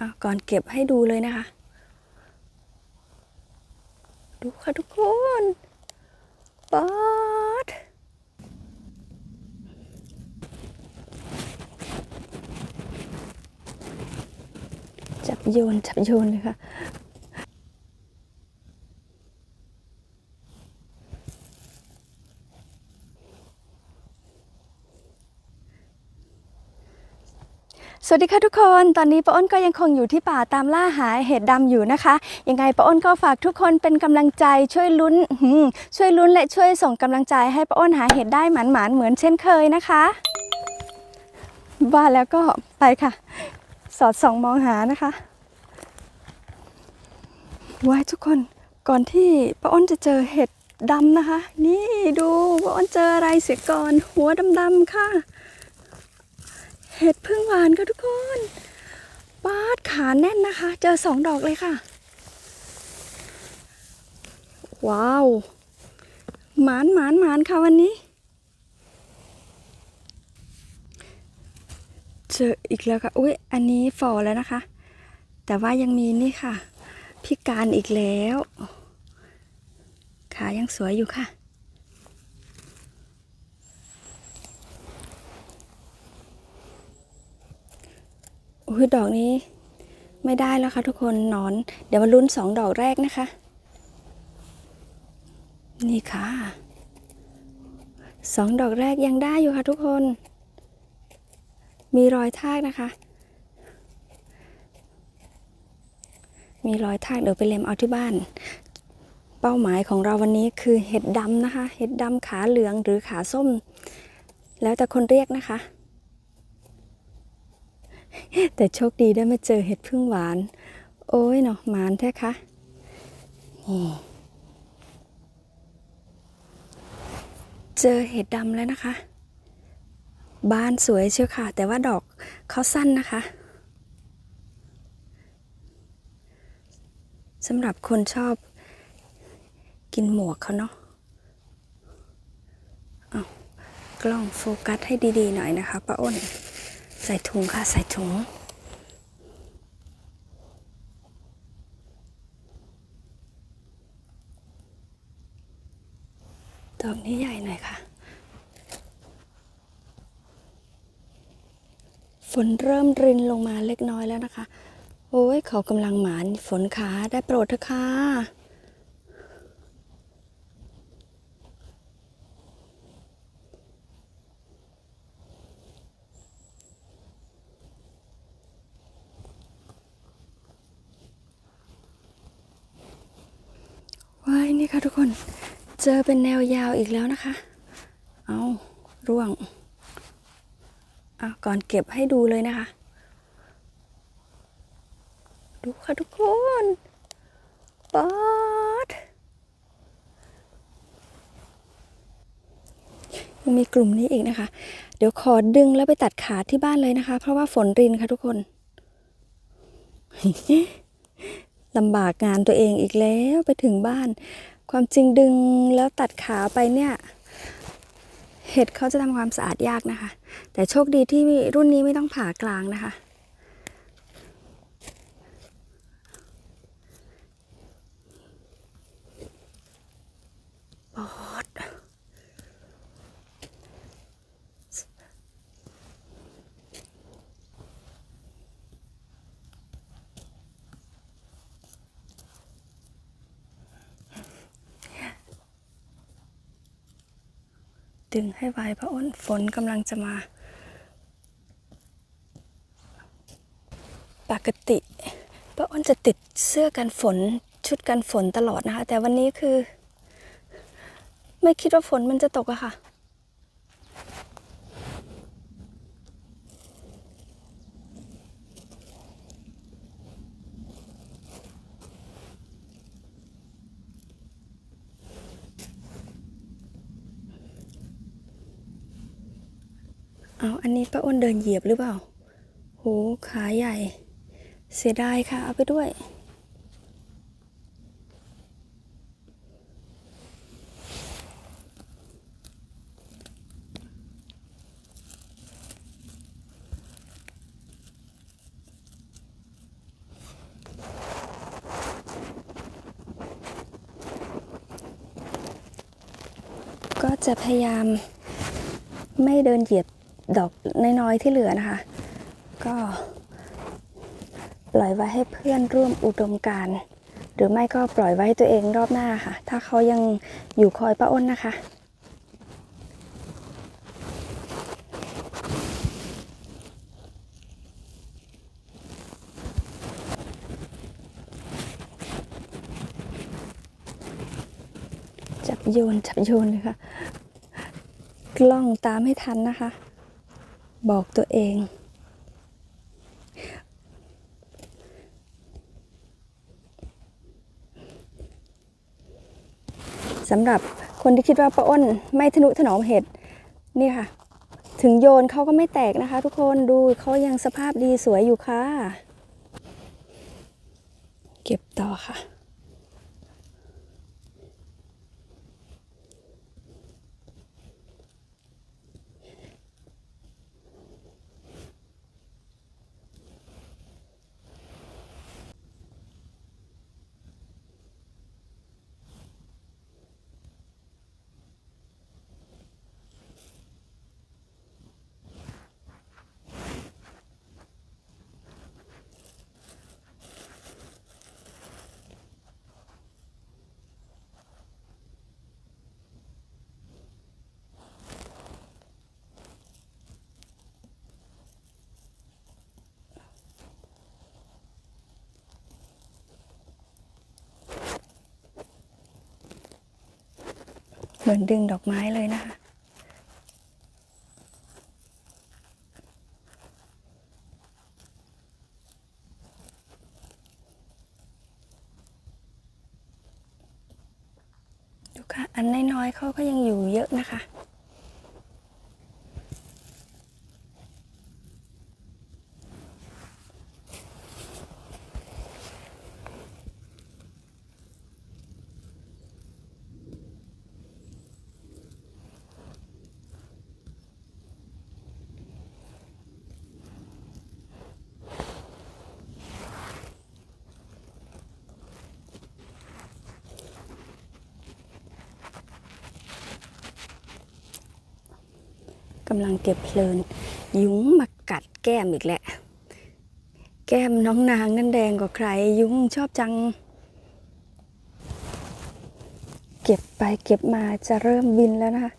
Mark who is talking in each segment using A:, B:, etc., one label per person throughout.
A: อะก่อนเก็บให้ดูเลยนะคะ ดูค่ะทุกคนป๊อดจับโยนจับโยนเลยค่ะ สวัสดีค่ะทุกคน ตอนนี้ป้าอ้นก็ยังคงอยู่ที่ป่าตามล่าหาเห็ดดำอยู่นะคะ ยังไงป้าอ้นก็ฝากทุกคนเป็นกำลังใจช่วยลุ้นช่วยลุ้นและช่วยส่งกำลังใจให้ป้าอ้นหาเห็ดได้หมานๆเหมือนเช่นเคยนะคะว่าแล้วก็ไปค่ะ สอดส่องมองหานะคะว้ายทุกคนก่อนที่ป้าอ้นจะเจอเห็ดดำนะคะ นี่ดูป้าอ้นเจออะไรเสียก่อน หัวดำๆค่ะ เห็ดพึ่งหวานค่ะทุกคนปาดขาแน่นนะคะ เจอสองดอกเลยค่ะ ว้าว หมานหมานหมานค่ะวันนี้ เจออีกแล้วค่ะ อุ้ยอันนี้ฝ่อแล้วนะคะ แต่ว่ายังมีนี่ค่ะ พิการอีกแล้ว ขายังสวยอยู่ค่ะ อุ้ยดอกนี้ไม่ได้แล้วค่ะทุกคนนอน เดี๋ยวมาลุ้นสองดอกแรกนะคะ นี่ค่ะสองดอกแรกยังได้อยู่ค่ะทุกคน มีรอยทากนะคะ มีรอยทากเดี๋ยวไปเล็มเอาที่บ้าน เป้าหมายของเราวันนี้คือเห็ดดำนะคะ เห็ดดำขาเหลืองหรือขาส้ม แล้วแต่คนเรียกนะคะ แต่โชคดีได้มาเจอเห็ดพึ่งหวาน โอ้ยเนาะหมานแท้คะนี่เจอเห็ดดำแล้วนะคะ บานสวยเชียวค่ะ แต่ว่าดอกเขาสั้นนะคะสำหรับคนชอบกินหมวกเขาเนาะเอากล้องโฟกัสให้ดี ๆ หน่อยนะคะป้าอ้น ส่ถุงค่ะ ใส่ถุง ดอกนี้ใหญ่หน่อยค่ะ ฝนเริ่มรินลงมาเล็กน้อยแล้วนะคะ โอ้ยเขากำลังหมานฝนขาได้โปรดเถอะค่ะ ค่ะทุกคน เจอเป็นแนวยาวอีกแล้วนะคะ เอาร่วงอะก่อนเก็บให้ดูเลยนะคะ ดูค่ะทุกคนป๊าดยังมีกลุ่มนี้อีกนะคะ เดี๋ยวขอดึงแล้วไปตัดขาที่บ้านเลยนะคะ เพราะว่าฝนรินค่ะทุกคนลำบากงานตัวเองอีกแล้วไปถึงบ้าน ความจริงดึงแล้วตัดขาไปเนี่ยเห็ดเขาจะทำความสะอาดยากนะคะ แต่โชคดีที่รุ่นนี้ไม่ต้องผ่ากลางนะคะ โอ ดึงให้ไวพระอ้นฝนกำลังจะมา ปกติพระอ้นจะติดเสื้อกันฝนชุดกันฝนตลอดนะคะ แต่วันนี้คือ ไม่คิดว่าฝนมันจะตกอะค่ะ เอาอันนี้ป้าอ้นเดินเหยียบหรือเปล่า โห ขาใหญ่ เสียดายค่ะ เอาไปด้วย ก็จะพยายามไม่เดินเหยียบ ดอกน้อยๆที่เหลือนะคะ ก็ปล่อยไว้ให้เพื่อนร่วมอุดมการ หรือไม่ก็ปล่อยไว้ให้ตัวเองรอบหน้าค่ะ ถ้าเขายังอยู่คอยป้าอ้นนะคะ จับโยนจับโยนเลยค่ะ กล้องตามให้ทันนะคะ บอกตัวเอง สำหรับคนที่คิดว่าป้าอ้นไม่ทนุถนอมเห็ดนี่ค่ะ ถึงโยนเขาก็ไม่แตกนะคะ ทุกคนดูเขายังสภาพดีสวยอยู่ค่ะ เก็บต่อค่ะ มือนดึงดอกไม้เลยนะคะ ดูค่ะ อันน้อยๆเขาก็ยังอยู่เยอะนะคะ กำลังเก็บเพลิน ยุ้งมากัดแก้มอีกแหละ แก้มน้องนางนั่นแดงกว่าใคร ยุ้งชอบจัง เก็บไปเก็บมาจะเริ่มบินแล้วนะคะ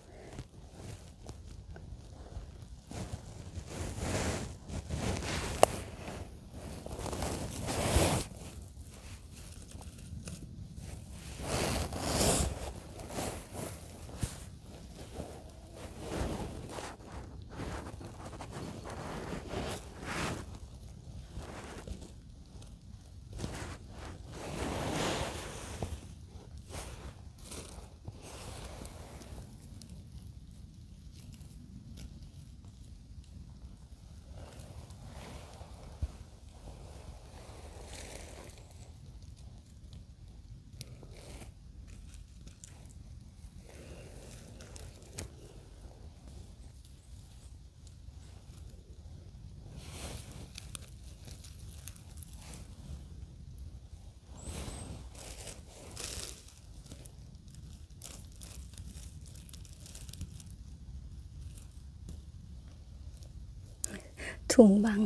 A: ถุงบัง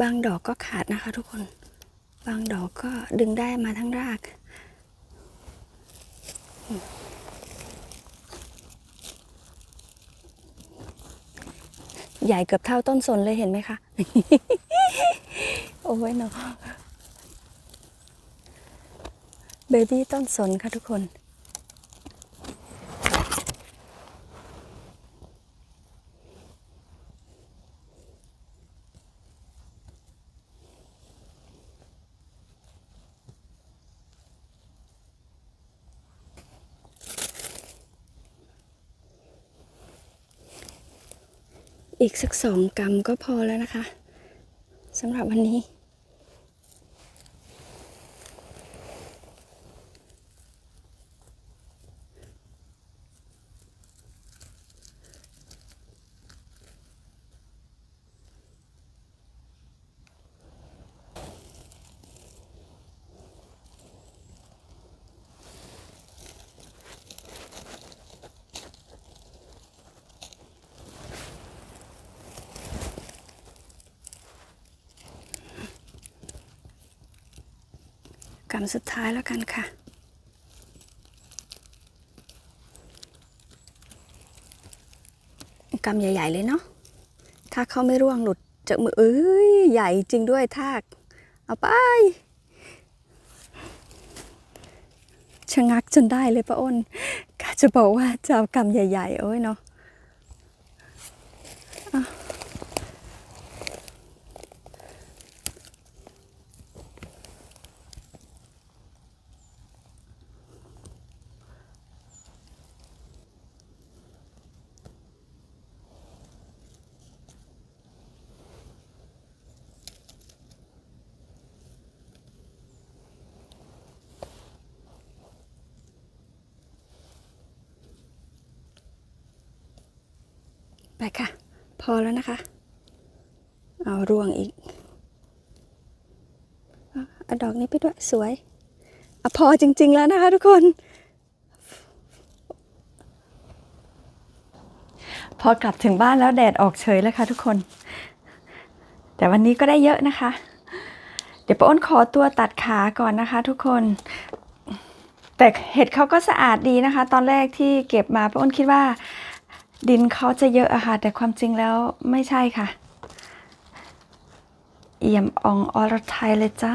A: บางดอกก็ขาดนะคะทุกคน บางดอกก็ดึงได้มาทั้งราก ใหญ่เกือบเท่าต้นสนเลยเห็นไหมคะ โอ้ยเนาะ เบบี้ต้นสนค่ะทุกคน อีกสักสองกรัมก็พอแล้วนะคะสำหรับวันนี้ กำสุดท้ายแล้วกันค่ะกำใหญ่ ๆ เลยเนาะถ้าเขาไม่ร่วงหลุดจากมือเอ้ยใหญ่จริงด้วยทาก เอาไปชะงักจนได้เลยป้าอ้นกะจะบอกว่าจะเอากำใหญ่ ๆ โอ้ยเนาะ ไปค่ะ พอแล้วนะคะ เอาร่วงอีกเอาเอดอกนี้ไปด้วยสวยอะพอจริง ๆ แล้วนะคะทุกคน พอกลับถึงบ้านแล้วแดดออกเฉยแล้วค่ะทุกคน แต่วันนี้ก็ได้เยอะนะคะ เดี๋ยวป้าอ้นขอตัวตัดขาก่อนนะคะ ทุกคน แต่เห็ดเขาก็สะอาดดีนะคะ ตอนแรกที่เก็บมาป้าอ้นคิดว่า ดินเขาจะเยอะอะค่ะ แต่ความจริงแล้วไม่ใช่ค่ะ เอี่ยมอ่องอรไทยเลยจ้า